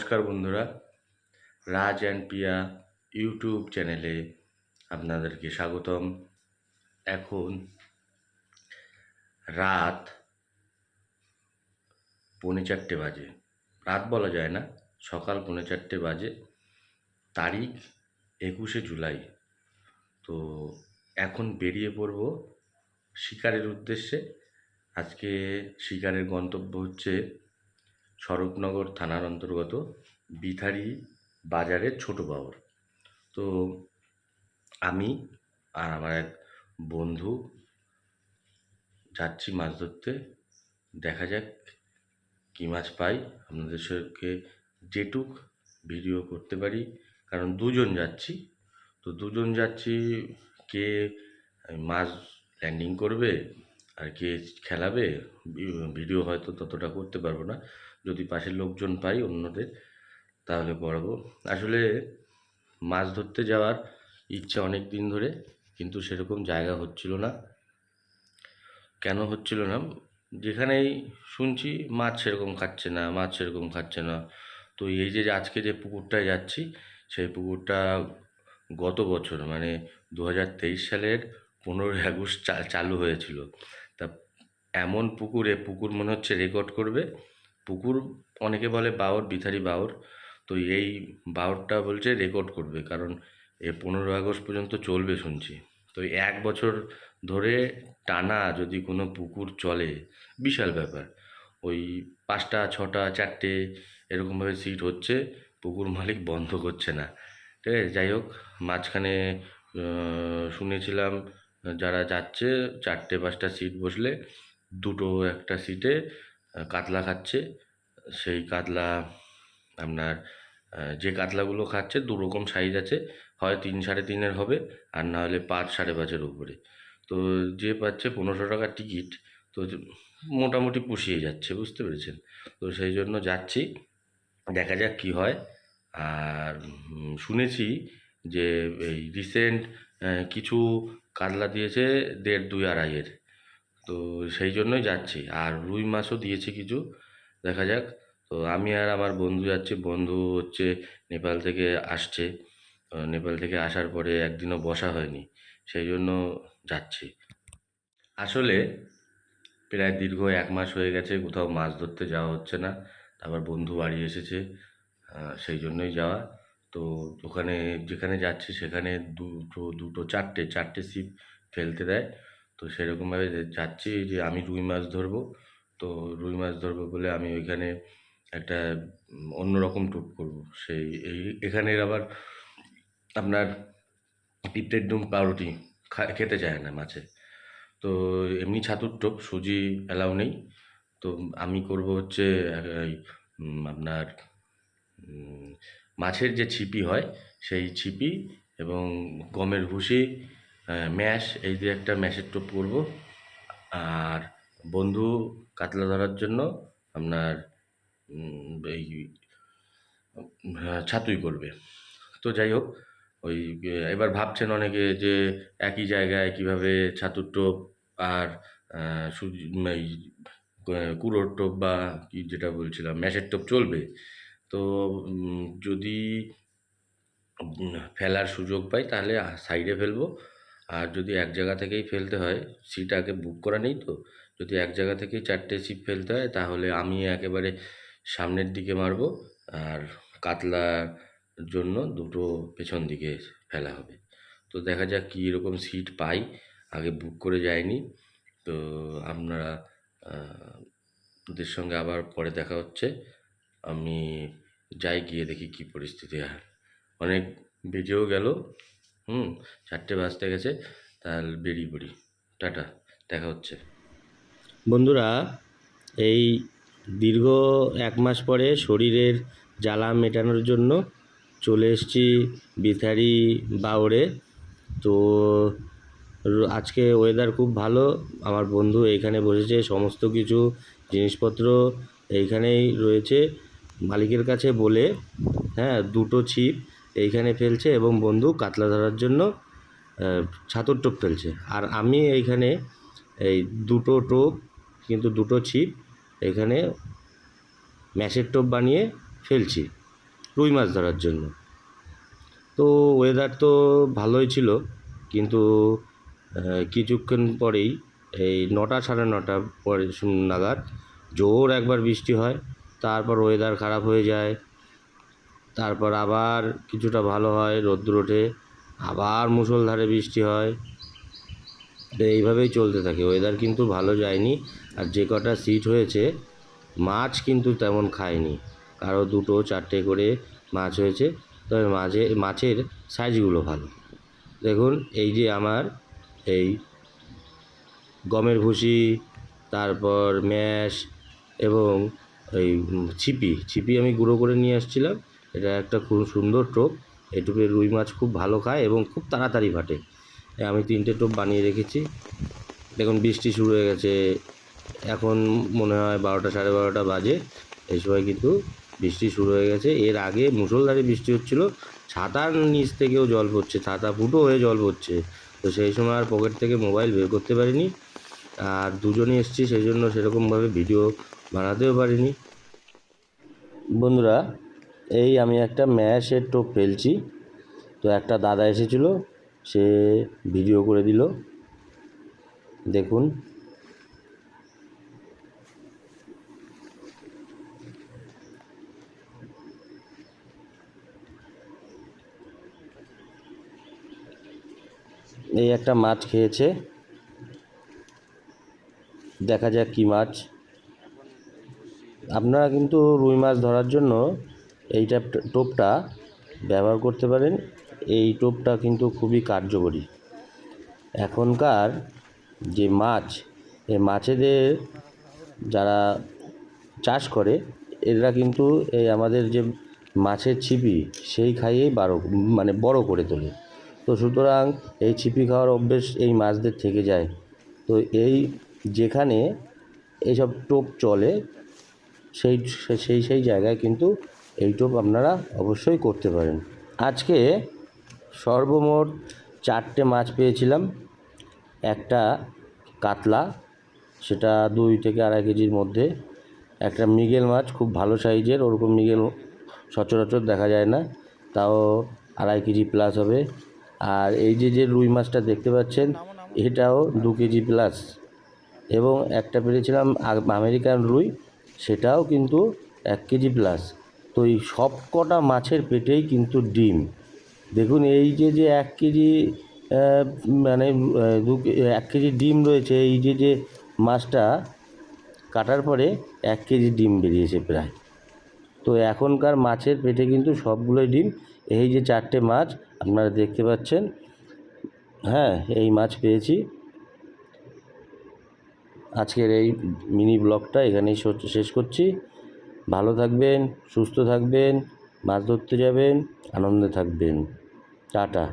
নমস্কার বন্ধুরা। রাজ and Piya YouTube চ্যানেলে আপনাদেরকে স্বাগতম। এখন রাত পৌনে চারটে বাজে। রাত বলা যায় না, সকাল পৌনে চারটে বাজে। তারিখ একুশে জুলাই। তো এখন বেরিয়ে পড়ব শিকারের উদ্দেশ্যে। আজকে শিকারের গন্তব্য হচ্ছে স্বরূপনগর থানার অন্তর্গত বিথারি বাজারের ছোট বাবর। তো আমি আর আমার এক বন্ধু যাচ্ছি মাছ ধরতে। দেখা যাক কী মাছ পাই। আপনাদের সঙ্গে যেটুক ভিডিও করতে পারি। কারণ দুজন যাচ্ছি। তো দুজন যাচ্ছি কে মাছ ল্যান্ডিং করবে আর কে খেলাবে। ভিডিও হয়তো ততটা করতে পারব না। যদি পাশের লোকজন পাই অন্যদের, তাহলে করব আসলে মাছ ধরতে যাওয়ার ইচ্ছা অনেক দিন ধরে, কিন্তু সেরকম জায়গা হচ্ছিল না। কেন হচ্ছিল না? যেখানেই শুনছি, মাছ সেরকম খাচ্ছে না, মাছ সেরকম খাচ্ছে না। তো এই যে আজকে যে পুকুরটায় যাচ্ছি, সেই পুকুরটা গত বছর মানে দু হাজার তেইশ সালের পনেরোই আগস্ট চালু হয়েছিল। তা এমন পুকুরে, পুকুর মনে হচ্ছে রেকর্ড করবে। পুকুর অনেকে বলে বাওর বিথারি বাওর তো এই বাওরটা বলছে রেকর্ড করবে, কারণ এ পনেরো আগস্ট পর্যন্ত চলবে শুনছি। তো এক বছর ধরে টানা যদি কোনো পুকুর চলে, বিশাল ব্যাপার। ওই পাঁচটা, ছটা, চারটে এরকমভাবে সিট হচ্ছে, পুকুর মালিক বন্ধ করছে না। ঠিক আছে, যাই হোক, মাঝখানে শুনেছিলাম, যারা যাচ্ছে, চারটে, পাঁচটা সিট বসলে, দুটো একটা সিটে কাতলা খাচ্ছে। সেই কাতলা আপনার যে কাতলাগুলো খাচ্ছে দু রকম সাইজ আছে, হয় তিন সাড়ে তিনের হবে আর না হলে পাঁচ সাড়ে পাঁচের উপরে। তো যে পাচ্ছে পনেরোশো টাকার টিকিট তো মোটামুটি পুষিয়ে যাচ্ছে, বুঝতে পেরেছেন? তো সেই জন্য যাচ্ছি, দেখা যাক কী হয়। আর শুনেছি যে এই রিসেন্ট কিছু কাতলা দিয়েছে দেড় দুই আড়াইয়ের। তো সেই জন্যই যাচ্ছি। আর রুই মাছও দিয়েছে কিছু, দেখা যাক। তো আমি আর আমার বন্ধু যাচ্ছি, বন্ধু হচ্ছে নেপাল থেকে আসছে। নেপাল থেকে আসার পরে একদিনও বসা হয়নি, সেই জন্য যাচ্ছি। আসলে প্রায় দীর্ঘ এক মাস হয়ে গেছে, কোথাও মাছ ধরতে যাওয়া হচ্ছে না। তারপর বন্ধু বাড়ি এসেছে সেই জন্যই যাওয়া। তো ওখানে যেখানে যাচ্ছি সেখানে দুটো দুটো, চারটে চারটে ছিপ ফেলতে দেয়। তো সেরকমভাবে যে যাচ্ছি যে আমি রুই মাছ ধরবো। তো রুই মাছ ধরবো বলে আমি ওইখানে একটা অন্যরকম টুক করব। সেই এই এখানের আবার আপনার পিঁপড়ের ডুম পাউরুটি খেতে চায় না মাছে। তো এমনি ছাতুর টোপ, সুজি অ্যালাউ নেই। তো আমি করব হচ্ছে আপনার মাছের যে ছিপি হয় সেই ছিপি এবং গমের ভুসি ম্যাশ এই দিয়ে একটা ম্যাশের টোপ করব। আর বন্ধু কাতলা ধরার জন্য আপনার এই ছাতুই করবে। তো যাই হোক, ওই এবার ভাবছেন অনেকে যে একই জায়গায় কীভাবে ছাতুর টোপ আর এই কুড়োর টোপ বা কি যেটা বলছিলাম ম্যাশের টোপ চলবে। তো যদি ফেলার সুযোগ পাই তাহলে সাইডে ফেলব। আর যদি এক জায়গা থেকেই ফেলতে হয় সিট আগে বুক করা নেই তো? যদি এক জায়গা থেকেই চারটে সিট ফেলতে হয়, তাহলে আমি একেবারে সামনের দিকে মারবো আর কাতলার জন্য দুটো পেছন দিকে ফেলা হবে। তো দেখা যাক কী রকম সিট পাই। আগে বুক করে যায়নি তো আপনারা ওদের সঙ্গে আবার পরে দেখা হচ্ছে। আমি যাই গিয়ে দেখি কী পরিস্থিতি আর অনেক বেজেও গেল। হুম, চারটে বাজতে গেছে, তাহলে বেরিয়ে পড়ি। টাটা, দেখা হচ্ছে। বন্ধুরা, এই দীর্ঘ এক মাস পরে শরীরের জ্বালা মেটানোর জন্য চলে এসেছি বিথারি বাউরে তো আজকে ওয়েদার খুব ভালো, আমার বন্ধু এইখানে বসেছে, সমস্ত কিছু জিনিসপত্র এইখানেই রয়েছে। মালিকের কাছে বলে হ্যাঁ দুটো ছিপ এইখানে ফেলছে এবং বন্ধু কাতলা ধরার জন্য ছাতুর টোপ ফেলছে। আর আমি এইখানে এই দুটো টোপ, কিন্তু দুটো ছিপ এখানে ম্যাশের টোপ বানিয়ে ফেলছি রুই মাছ ধরার জন্য। তো ওয়েদার তো ভালোই ছিল, কিন্তু কিছুক্ষণ পরেই এই নটা সাড়ে নটা পরে নাগাদ জোর একবার বৃষ্টি হয়, তারপর ওয়েদার খারাপ হয়ে যায় তারপর আবার কিছুটা ভালো হয়, রোদ্দুর ওঠে, আবার মুষলধারে বৃষ্টি হয়। এইভাবেই চলতে থাকে। ওয়েদার কিন্তু ভালো যায়নি আর যে কটা সিট হয়েছে, মাছ কিন্তু তেমন খায়নি। কারও দুটো, চারটে করে মাছ হয়েছে। তবে মাঝে, মাছের সাইজগুলো ভালো। দেখুন, এই যে আমার এই গমের ভুসি, তারপর ম্যাশ এবং এই ছিপি। ছিপি আমি গুঁড়ো করে নিয়ে আসছিলাম। এটা একটা খুব সুন্দর টোপ। এই টোপে রুই মাছ খুব ভালো খায় এবং খুব তাড়াতাড়ি ফাটে। আমি তিনটে টোপ বানিয়ে রেখেছি। দেখুন, বৃষ্টি শুরু হয়ে গেছে। এখন মনে হয় বারোটা সাড়ে বারোটা বাজে। এই সময় কিন্তু বৃষ্টি শুরু হয়ে গেছে। এর আগে মুষলধারে বৃষ্টি হচ্ছিল। ছাতার নিচ থেকেও জল পড়ছে। ছাতা ফুটো হয়ে জল পড়ছে। তো সেই সময় আর পকেট থেকে মোবাইল বের করতে পারিনি। আর দুজনই এসছি, সেই জন্য সেরকমভাবে ভিডিও বানাতেও পারিনি। বন্ধুরা এই আমি একটা ম্যাশের টোপ ফেলছি। তো একটা দাদা এসেছিল, সে ভিডিও করে দিল। দেখুন। এই একটা মাছ খেয়েছে। দেখা যাক কী মাছ। আপনারা কিন্তু রুই মাছ ধরার জন্য এইটা টোপটা ব্যবহার করতে পারেন। এই টোপটা কিন্তু খুবই কার্যকরী। এখনকার যে মাছ, এই মাছেদের যারা চাষ করে, এরা কিন্তু এই আমাদের যে মাছের ছিপি, সেই খাইয়েই বারো মানে বড় করে তোলে। তো সুতরাং এই ছিপি খাওয়ার অভ্যেস এই মাছদের থেকে যায়। তো এই যেখানে এইসব টোপ চলে, সেই সেই সেই জায়গায় কিন্তু এই টোপ আপনারা অবশ্যই করতে পারেন। আজকে সর্বমোট চারটে মাছ পেয়েছিলাম। একটা কাতলা, সেটা দুই থেকে আড়াই কেজির মধ্যে। একটা মৃগেল মাছ, খুব ভালো সাইজের, ওরকম মৃগেল সচরাচর দেখা যায় না। তাও আড়াই কেজি প্লাস হবে। আর এই যে যে রুই মাছটা দেখতে পাচ্ছেন, এটাও দু কেজি প্লাস এবং একটা পেরেছিলাম আমেরিকান রুই, সেটাও কিন্তু এক কেজি প্লাস তো এই সব কটা মাছের পেটেই কিন্তু ডিম। দেখুন, এই যে যে এক কেজি মানে দু এক কেজি ডিম রয়েছে, এই যে যে মাছটা কাটার পরে এক কেজি ডিম বেরিয়েছে প্রায়। তো এখনকার মাছের পেটে কিন্তু সবগুলোই ডিম। এই যে চারটে মাছ, আপনারা দেখতে পাচ্ছেন। হ্যাঁ এই মাছ পেয়েছি। আজকের এই মিনি ব্লগটা এখানেই শেষ করছি। ভালো থাকবেন সুস্থ থাকবেন মাছ ধরতে যাবেন আনন্দে থাকবেন। টাটা।